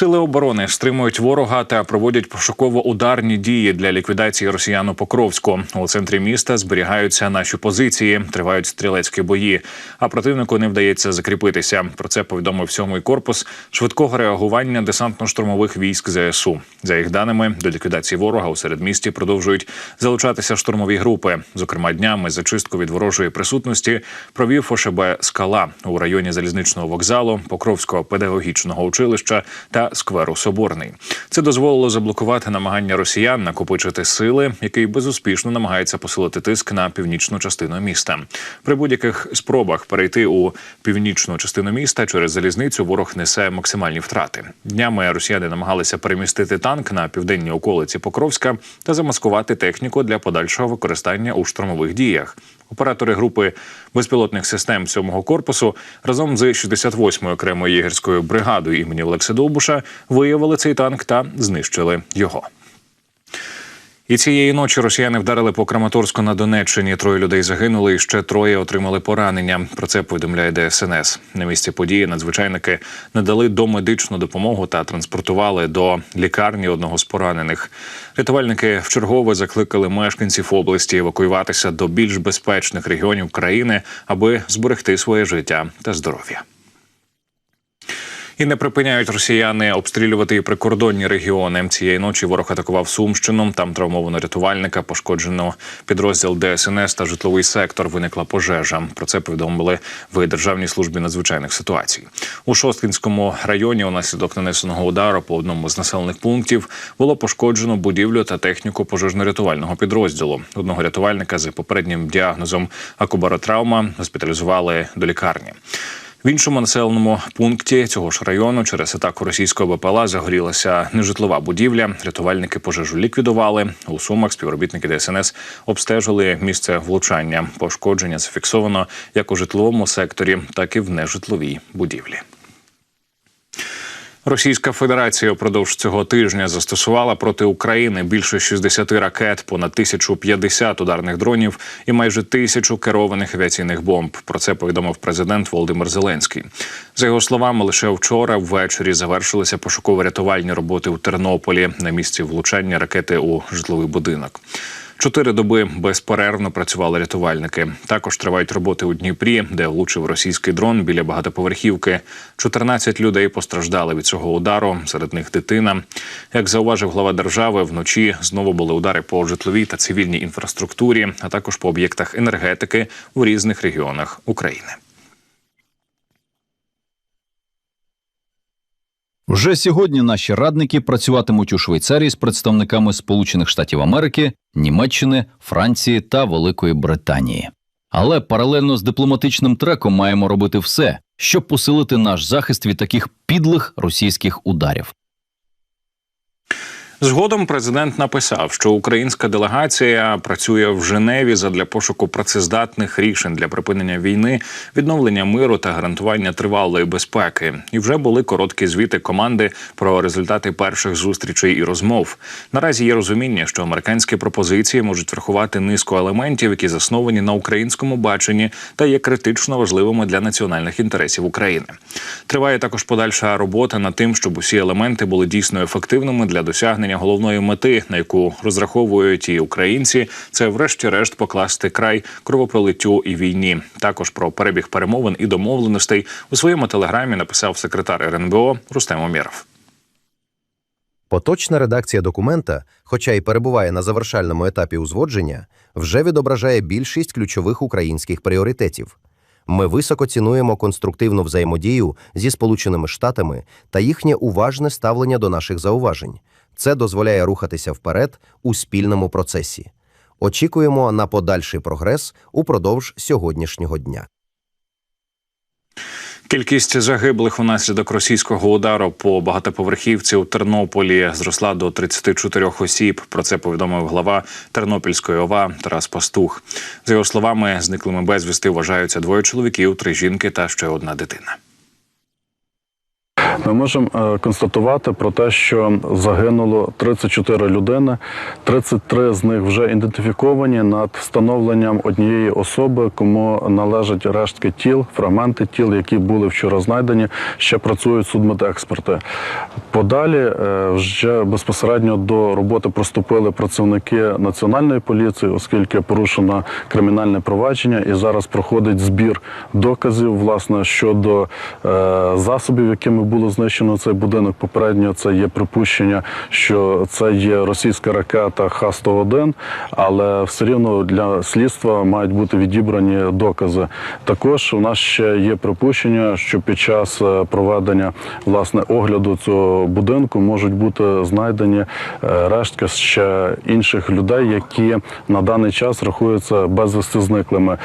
Сили оборони стримують ворога та проводять пошуково-ударні дії для ліквідації росіян у Покровську. У центрі міста зберігаються наші позиції, тривають стрілецькі бої. А противнику не вдається закріпитися. Про це повідомив сьомий корпус швидкого реагування десантно-штурмових військ ЗСУ. За їх даними, до ліквідації ворога у середмісті продовжують залучатися штурмові групи. Зокрема, днями зачистку від ворожої присутності провів ОШБ Скала у районі залізничного вокзалу, Покровського педагогічного училища та скверу Соборний. Це дозволило заблокувати намагання росіян накопичити сили, який безуспішно намагається посилити тиск на північну частину міста. При будь-яких спробах перейти у північну частину міста через залізницю ворог несе максимальні втрати. Днями росіяни намагалися перемістити танк на південні околиці Покровська та замаскувати техніку для подальшого використання у штурмових діях. Оператори групи безпілотних систем 7-го корпусу разом з 68-ю окремою єгерською бригадою імені Олекса Довбуша виявили цей танк та знищили його. І цієї ночі росіяни вдарили по Краматорську на Донеччині. Троє людей загинули, і ще троє отримали поранення. Про це повідомляє ДСНС. На місці події надзвичайники надали домедичну допомогу та транспортували до лікарні одного з поранених. Рятувальники вчергове закликали мешканців області евакуюватися до більш безпечних регіонів країни, аби зберегти своє життя та здоров'я. І не припиняють росіяни обстрілювати і прикордонні регіони. Цієї ночі ворог атакував Сумщину. Там травмовано рятувальника, пошкоджено підрозділ ДСНС та житловий сектор. Виникла пожежа. Про це повідомили в Державній службі надзвичайних ситуацій. У Шосткінському районі унаслідок нанесеного удару по одному з населених пунктів було пошкоджено будівлю та техніку пожежно-рятувального підрозділу. Одного рятувальника з попереднім діагнозом акубаротравма госпіталізували до лікарні. В іншому населеному пункті цього ж району через атаку російського БПЛА загорілася нежитлова будівля. Рятувальники пожежу ліквідували. У сумах співробітники ДСНС обстежили місце влучання. Пошкодження зафіксовано як у житловому секторі, так і в нежитловій будівлі. Російська Федерація впродовж цього тижня застосувала проти України більше 60 ракет, понад 1050 ударних дронів і майже тисячу керованих авіаційних бомб. Про це повідомив президент Володимир Зеленський. За його словами, лише вчора ввечері завершилися пошуково-рятувальні роботи у Тернополі на місці влучання ракети у житловий будинок. Чотири доби безперервно працювали рятувальники. Також тривають роботи у Дніпрі, де влучив російський дрон біля багатоповерхівки. 14 людей постраждали від цього удару. Серед них дитина. Як зауважив глава держави, вночі знову були удари по житловій та цивільній інфраструктурі, а також по об'єктах енергетики у різних регіонах України. Вже сьогодні наші радники працюватимуть у Швейцарії з представниками Сполучених Штатів Америки, Німеччини, Франції та Великої Британії. Але паралельно з дипломатичним треком маємо робити все, щоб посилити наш захист від таких підлих російських ударів. Згодом президент написав, що українська делегація працює в Женеві задля пошуку працездатних рішень для припинення війни, відновлення миру та гарантування тривалої безпеки. І вже були короткі звіти команди про результати перших зустрічей і розмов. Наразі є розуміння, що американські пропозиції можуть врахувати низку елементів, які засновані на українському баченні та є критично важливими для національних інтересів України. Триває також подальша робота над тим, щоб усі елементи були дійсно ефективними для досягнення головної мети, на яку розраховують і українці, це врешті-решт покласти край кровопролиттю і війні. Також про перебіг перемовин і домовленостей у своєму телеграмі написав секретар РНБО Рустем Омєров. Поточна редакція документа, хоча й перебуває на завершальному етапі узгодження, вже відображає більшість ключових українських пріоритетів. Ми високо цінуємо конструктивну взаємодію зі Сполученими Штатами та їхнє уважне ставлення до наших зауважень. Це дозволяє рухатися вперед у спільному процесі. Очікуємо на подальший прогрес упродовж сьогоднішнього дня. Кількість загиблих внаслідок російського удару по багатоповерхівці у Тернополі зросла до 34 осіб. Про це повідомив глава Тернопільської ОВА Тарас Пастух. За його словами, зниклими безвісти вважаються двоє чоловіків, три жінки та ще одна дитина. Ми можемо е, констатувати про те, що загинуло 34 людини, 33 з них вже ідентифіковані над встановленням однієї особи, кому належать рештки тіл, фрагменти тіл, які були вчора знайдені. Ще працюють судмедексперти. Подалі е, вже безпосередньо до роботи приступили працівники національної поліції, оскільки порушено кримінальне провадження, і зараз проходить збір доказів власне щодо е, засобів, якими було знищено цей будинок. Попередньо це є припущення, що це є російська ракета Х-101, але все рівно для слідства мають бути відібрані докази. Також у нас ще є припущення, що під час е, проведення власне огляду цього будинку можуть бути знайдені е, рештки ще інших людей, які на даний час рахуються безвісти зниклими.